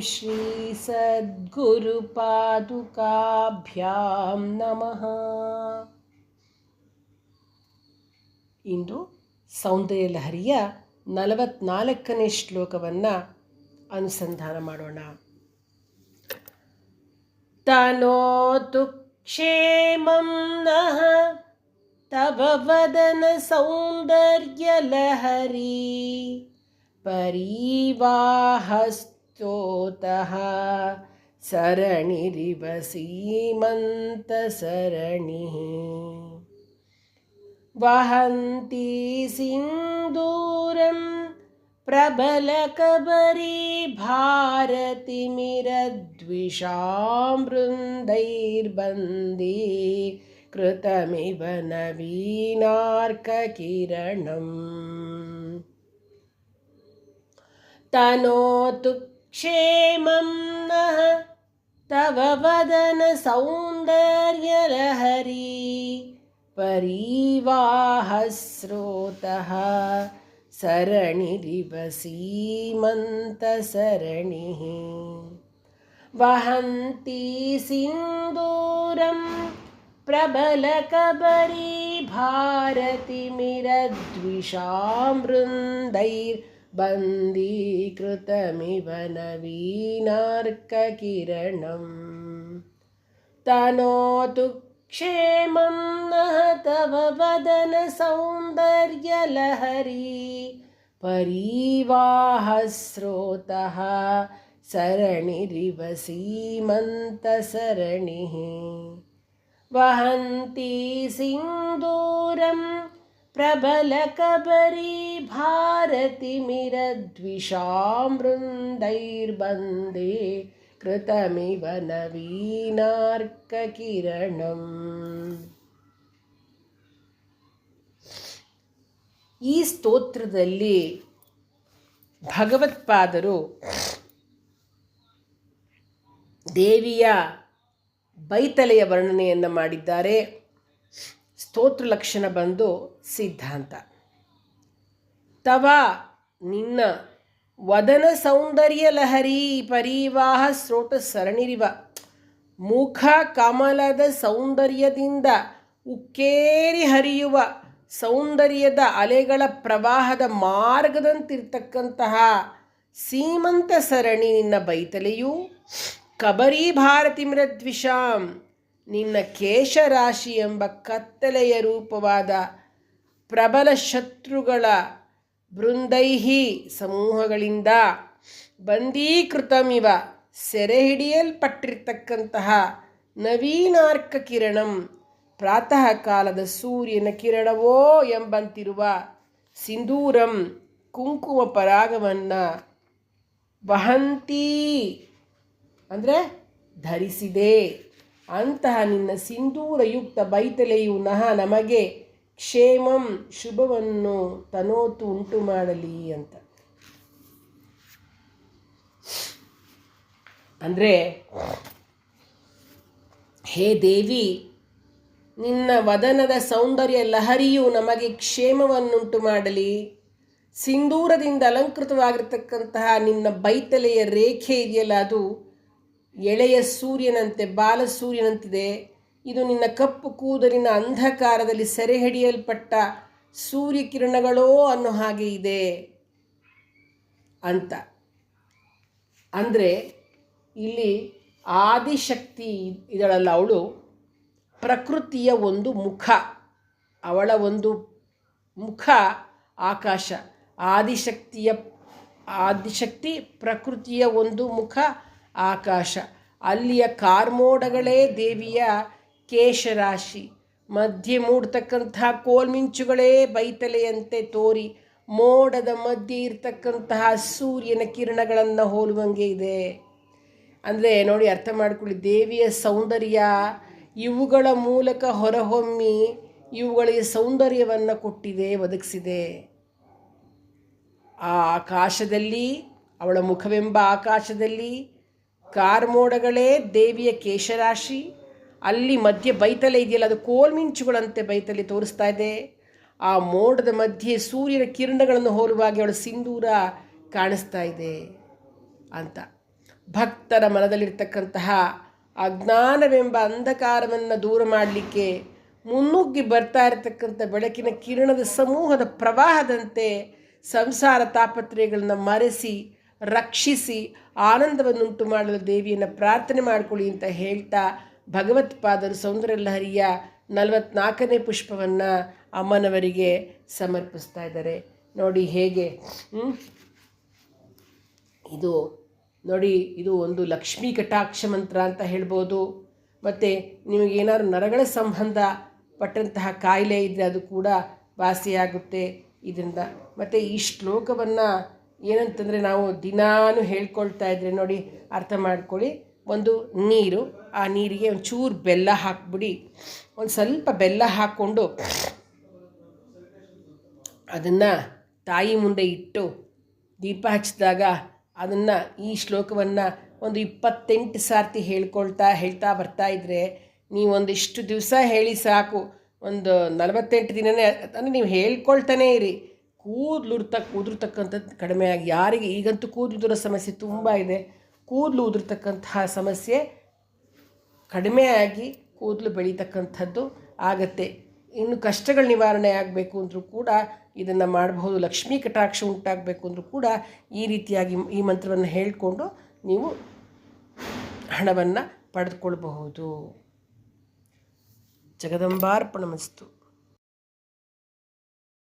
ಶ್ರೀ ಸದ್ಗುರುಪಾದುಕಾಭ್ಯಾ ನಮಃ ಇಂದು ಸೌಂದರ್ಯ ಲಹರಿಯ ನಲವತ್ನಾಲ್ಕನೇ ಶ್ಲೋಕವನ್ನು ಅನುಸಂಧಾನ ಮಾಡೋಣ. ತನೋತು ಕ್ಷೇಮಂ ನಃ ತವ ವದನ ಸೌಂದರ್ಯಲಹರಿ ಪರೀವಾಹಸ್ತ परिवाहस्तोतः सरणिरिव सीमन्तसरणिः वहन्ती सिन्दूरं प्रबलकबरी भारतिमिरद्विषां वृन्दैर्बन्दी कृतमिव नवीनार्ककिरणम्। तनोतु क्षेमं नः। तव वदनसौन्दर्यलहरी परिवाहस्रोतः सरणिरिव सीमन्तसरणिः वहन्ती सिन्दूरं प्रबलकबरी भारतिमिरद्विषां वृन्दैर् बन्दीकृतमिव नवीनार्ककिरणं। तनोतु क्षेमं नः तव वदनसौन्दर्यलहरी परिवाहस्रोतः सरणिरिव सीमन्तसरणिः वहन्ती सिन्दूरं प्रबलकबरी भारतिमिरद्विषां वृन्दैर्बन्दे कृतमिव ನವೀನಾರ್ಕಕಿರಣಂ ಈ ಸ್ತೋತ್ರದಲ್ಲಿ ಭಗವತ್ಪಾದರು ದೇವಿಯ ಬೈತಲೆಯ ವರ್ಣನೆಯನ್ನು ಮಾಡಿದ್ದಾರೆ ಸ್ತೋತ್ರ ಲಕ್ಷಣ ಬಂದು ಸಿದ್ಧಾಂತ. ತವ ನಿನ್ನ ವದನ ಸೌಂದರ್ಯ ಲಹರಿ ಪರಿವಾಹ ಸ್ರೋತ ಸರಣಿರಿವ. ಮುಖ ಕಮಲದ ಸೌಂದರ್ಯದಿಂದ ಉಕ್ಕೇರಿ ಹರಿಯುವ ಸೌಂದರ್ಯದ ಅಲೆಗಳ ಪ್ರವಾಹದ ಮಾರ್ಗದಂತಿರ್ತಕ್ಕಂತಹ ಸೀಮಂತ ಸರಣಿ ನಿನ್ನ ಬೈತಲೆಯು ಕಬರಿ ಭಾರತಿ ಮೃದ್ವಿಷಾಂ ನಿನ್ನ ಕೇಶರಾಶಿ ಎಂಬ ಕತ್ತಲೆಯ ರೂಪವಾದ ಪ್ರಬಲ ಶತ್ರುಗಳ ಬೃಂದೈಹಿ ಸಮೂಹಗಳಿಂದ ಬಂದೀಕೃತಮಿವ ಸೆರೆ ಹಿಡಿಯಲ್ಪಟ್ಟಿರ್ತಕ್ಕಂತಹ ನವೀನಾರ್ಕ ಕಿರಣಂ ಪ್ರಾತಃ ಕಾಲದ ಸೂರ್ಯನ ಕಿರಣವೋ ಎಂಬಂತಿರುವ ಸಿಂಧೂರಂ ಕುಂಕುಮ ಪರಾಗವನ್ನು ವಹಂತೀ ಅಂದರೆ ಧರಿಸಿದೆ. ಅಂತಹ ನಿನ್ನ ಸಿಂಧೂರಯುಕ್ತ ಬೈತಲೆಯು ನಹ ನಮಗೆ ಕ್ಷೇಮಂ ಶುಭವನ್ನು ತನೋತು ಉಂಟು ಮಾಡಲಿ ಅಂತ. ಅಂದರೆ, ಹೇ ದೇವಿ, ನಿನ್ನ ವದನದ ಸೌಂದರ್ಯ ಲಹರಿಯು ನಮಗೆ ಕ್ಷೇಮವನ್ನುಂಟು ಮಾಡಲಿ. ಸಿಂಧೂರದಿಂದ ಅಲಂಕೃತವಾಗಿರ್ತಕ್ಕಂತಹ ನಿನ್ನ ಬೈತಲೆಯ ರೇಖೆ ಇದೆಯಲ್ಲ ಅದು ಎಳೆಯ ಸೂರ್ಯನಂತೆ, ಬಾಲ ಸೂರ್ಯನಂತಿದೆ. ಇದು ನಿನ್ನ ಕಪ್ಪು ಕೂದಲಿನ ಅಂಧಕಾರದಲ್ಲಿ ಸೆರೆ ಹಿಡಿಯಲ್ಪಟ್ಟ ಸೂರ್ಯಕಿರಣಗಳೋ ಅನ್ನೋ ಹಾಗೆ ಇದೆ ಅಂತ. ಅಂದರೆ ಇಲ್ಲಿ ಆದಿಶಕ್ತಿ ಇದಳಲ್ಲ ಅವಳು, ಪ್ರಕೃತಿಯ ಒಂದು ಮುಖ, ಅವಳ ಒಂದು ಮುಖ ಆಕಾಶ. ಆದಿಶಕ್ತಿಯ, ಆದಿಶಕ್ತಿ ಪ್ರಕೃತಿಯ ಒಂದು ಮುಖ ಆಕಾಶ. ಅಲ್ಲಿಯ ಕಾರ್ಮೋಡಗಳೇ ದೇವಿಯ ಕೇಶರಾಶಿ. ಮಧ್ಯೆ ಮೂಡ್ತಕ್ಕಂತಹ ಕೋಲ್ಮಿಂಚುಗಳೇ ಬೈತಲೆಯಂತೆ ತೋರಿ, ಮೋಡದ ಮಧ್ಯೆ ಇರ್ತಕ್ಕಂತಹ ಸೂರ್ಯನ ಕಿರಣಗಳನ್ನು ಹೋಲುವಂಗೆ ಇದೆ. ಅಂದರೆ ನೋಡಿ ಅರ್ಥ ಮಾಡಿಕೊಳ್ಳಿ, ದೇವಿಯ ಸೌಂದರ್ಯ ಇವುಗಳ ಮೂಲಕ ಹೊರಹೊಮ್ಮಿ ಇವುಗಳಿಗೆ ಸೌಂದರ್ಯವನ್ನು ಕೊಟ್ಟಿದೆ, ಒದಗಿಸಿದೆ. ಆ ಆಕಾಶದಲ್ಲಿ, ಅವಳ ಮುಖವೆಂಬ ಆಕಾಶದಲ್ಲಿ ಕಾರ್ಮೋಡಗಳೇ ದೇವಿಯ ಕೇಶರಾಶಿ. ಅಲ್ಲಿ ಮಧ್ಯೆ ಬೈತಲೆ ಇದೆಯಲ್ಲ, ಅದು ಕೋಲ್ಮಿಂಚುಗಳಂತೆ ಬೈತಲೆ ತೋರಿಸ್ತಾ ಇದೆ. ಆ ಮೋಡದ ಮಧ್ಯೆ ಸೂರ್ಯನ ಕಿರಣಗಳನ್ನು ಹೋಲುವಾಗಿ ಅವಳ ಸಿಂಧೂರ ಕಾಣಿಸ್ತಾ ಇದೆ ಅಂತ. ಭಕ್ತರ ಮನದಲ್ಲಿರ್ತಕ್ಕಂತಹ ಅಜ್ಞಾನವೆಂಬ ಅಂಧಕಾರವನ್ನು ದೂರ ಮಾಡಲಿಕ್ಕೆ ಮುನ್ನುಗ್ಗಿ ಬರ್ತಾ ಇರತಕ್ಕಂಥ ಬೆಳಕಿನ ಕಿರಣದ ಸಮೂಹದ ಪ್ರವಾಹದಂತೆ ಸಂಸಾರ ತಾಪತ್ರಯಗಳನ್ನು ಮರೆಸಿ, ರಕ್ಷಿಸಿ ಆನಂದವನ್ನುಂಟು ಮಾಡಲು ದೇವಿಯನ್ನು ಪ್ರಾರ್ಥನೆ ಮಾಡಿಕೊಳ್ಳಿ ಅಂತ ಹೇಳ್ತಾ ಭಗವತ್ಪಾದರು ಸೌಂದರ್ಯಲಹರಿಯ ನಲವತ್ನಾಲ್ಕನೇ ಪುಷ್ಪವನ್ನು ಅಮ್ಮನವರಿಗೆ ಸಮರ್ಪಿಸ್ತಾ ಇದ್ದಾರೆ. ನೋಡಿ ಹೇಗೆ? ಇದು ನೋಡಿ, ಇದು ಒಂದು ಲಕ್ಷ್ಮೀ ಕಟಾಕ್ಷ ಮಂತ್ರ ಅಂತ ಹೇಳ್ಬೋದು. ಮತ್ತು ನಿಮಗೇನಾದ್ರು ನರಗಳ ಸಂಬಂಧ ಪಟ್ಟಂತಹ ಕಾಯಿಲೆ ಇದ್ದರೆ ಅದು ಕೂಡ ವಾಸಿಯಾಗುತ್ತೆ ಇದರಿಂದ. ಮತ್ತು ಈ ಶ್ಲೋಕವನ್ನು ಏನಂತಂದರೆ ನಾವು ದಿನಾನು ಹೇಳ್ಕೊಳ್ತಾ ಇದ್ರೆ ನೋಡಿ ಅರ್ಥ ಮಾಡ್ಕೊಳ್ಳಿ. ಒಂದು ನೀರು, ಆ ನೀರಿಗೆ ಒಂಚೂರು ಬೆಲ್ಲ ಹಾಕ್ಬಿಡಿ. ಒಂದು ಸ್ವಲ್ಪ ಬೆಲ್ಲ ಹಾಕ್ಕೊಂಡು ಅದನ್ನು ತಾಯಿ ಮುಂದೆ ಇಟ್ಟು ದೀಪ ಹಚ್ಚಿದಾಗ ಅದನ್ನು ಈ ಶ್ಲೋಕವನ್ನು ಒಂದು ಇಪ್ಪತ್ತೆಂಟು ಸಾರ್ತಿ ಹೇಳ್ಕೊಳ್ತಾ, ಹೇಳ್ತಾ ಬರ್ತಾ ಇದ್ದರೆ ನೀವು ಒಂದಿಷ್ಟು ದಿವಸ ಹೇಳಿ ಸಾಕು. ಒಂದು ನಲವತ್ತೆಂಟು ದಿನನೇ, ಅಂದರೆ ನೀವು ಹೇಳ್ಕೊಳ್ತಾನೇ ಇರಿ. ಕೂದಲು ಉದುರ್ತ ಉದುರ್ತಕ್ಕಂಥದ್ದು ಕಡಿಮೆ ಆಗಿ, ಯಾರಿಗೆ ಈಗಂತೂ ಕೂದಲು ಉದುರ ಸಮಸ್ಯೆ ತುಂಬ ಇದೆ. ಕೂದಲು ಉದುರ್ತಕ್ಕಂತಹ ಸಮಸ್ಯೆ ಕಡಿಮೆ ಆಗಿ ಕೂದಲು ಬೆಳೀತಕ್ಕಂಥದ್ದು ಆಗತ್ತೆ. ಇನ್ನು ಕಷ್ಟಗಳ ನಿವಾರಣೆ ಆಗಬೇಕು ಅಂದರೂ ಕೂಡ ಇದನ್ನು ಮಾಡಬಹುದು. ಲಕ್ಷ್ಮೀ ಕಟಾಕ್ಷ ಉಂಟಾಗಬೇಕು ಅಂದರೂ ಕೂಡ ಈ ರೀತಿಯಾಗಿ ಈ ಮಂತ್ರವನ್ನು ಹೇಳಿಕೊಂಡು ನೀವು ಹಣವನ್ನು ಪಡೆದುಕೊಳ್ಬಹುದು. ಜಗದಂಬಾರ್ಪಣಮಸ್ತು.